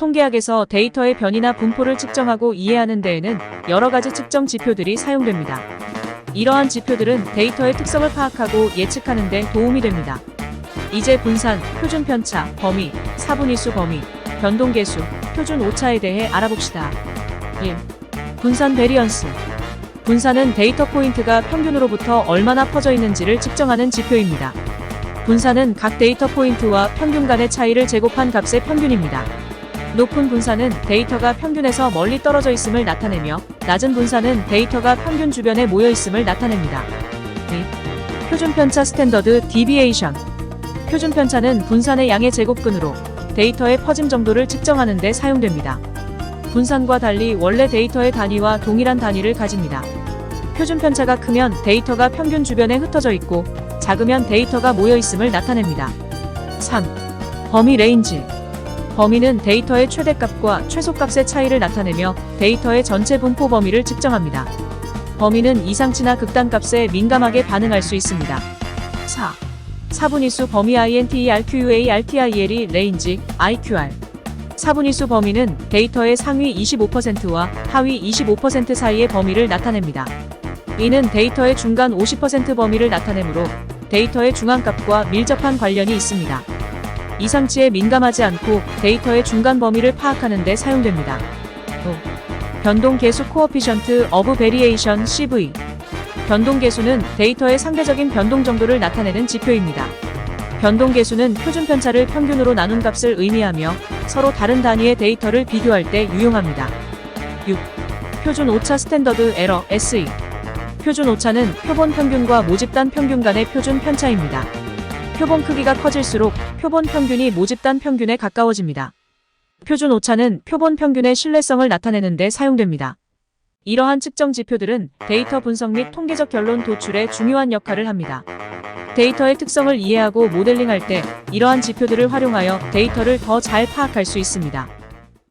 통계학에서 데이터의 변이나 분포를 측정하고 이해하는 데에는 여러 가지 측정 지표들이 사용됩니다. 이러한 지표들은 데이터의 특성을 파악하고 예측하는 데 도움이 됩니다. 이제 분산, 표준 편차, 범위, 사분위수 범위, 변동 계수, 표준 오차에 대해 알아봅시다. 1. 분산 베리언스. 분산은 데이터 포인트가 평균으로부터 얼마나 퍼져 있는지를 측정하는 지표입니다. 분산은 각 데이터 포인트와 평균 간의 차이를 제곱한 값의 평균입니다. 높은 분산은 데이터가 평균에서 멀리 떨어져 있음을 나타내며 낮은 분산은 데이터가 평균 주변에 모여 있음을 나타냅니다. 2. 표준 편차 스탠더드 디비에이션. 표준 편차는 분산의 양의 제곱근으로 데이터의 퍼짐 정도를 측정하는 데 사용됩니다. 분산과 달리 원래 데이터의 단위와 동일한 단위를 가집니다. 표준 편차가 크면 데이터가 평균 주변에 흩어져 있고 작으면 데이터가 모여 있음을 나타냅니다. 3. 범위 레인지. 범위는 데이터의 최대값과 최소값의 차이를 나타내며 데이터의 전체 분포 범위를 측정합니다. 범위는 이상치나 극단값에 민감하게 반응할 수 있습니다. 4. 사분위수 범위 INT RQA RTIL이 레인지 IQR. 사분위수 범위는 데이터의 상위 25%와 하위 25% 사이의 범위를 나타냅니다. 이는 데이터의 중간 50% 범위를 나타내므로 데이터의 중앙값과 밀접한 관련이 있습니다. 이상치에 민감하지 않고 데이터의 중간 범위를 파악하는 데 사용됩니다. 5. 변동 계수 코어피션트 어브 베리에이션 CV 변동 계수는 데이터의 상대적인 변동 정도를 나타내는 지표입니다. 변동 계수는 표준 편차를 평균으로 나눈 값을 의미하며 서로 다른 단위의 데이터를 비교할 때 유용합니다. 6. 표준 오차 스탠더드 에러 SE 표준 오차는 표본 평균과 모집단 평균 간의 표준 편차입니다. 표본 크기가 커질수록 표본 평균이 모집단 평균에 가까워집니다. 표준 오차는 표본 평균의 신뢰성을 나타내는 데 사용됩니다. 이러한 측정 지표들은 데이터 분석 및 통계적 결론 도출에 중요한 역할을 합니다. 데이터의 특성을 이해하고 모델링할 때 이러한 지표들을 활용하여 데이터를 더 잘 파악할 수 있습니다.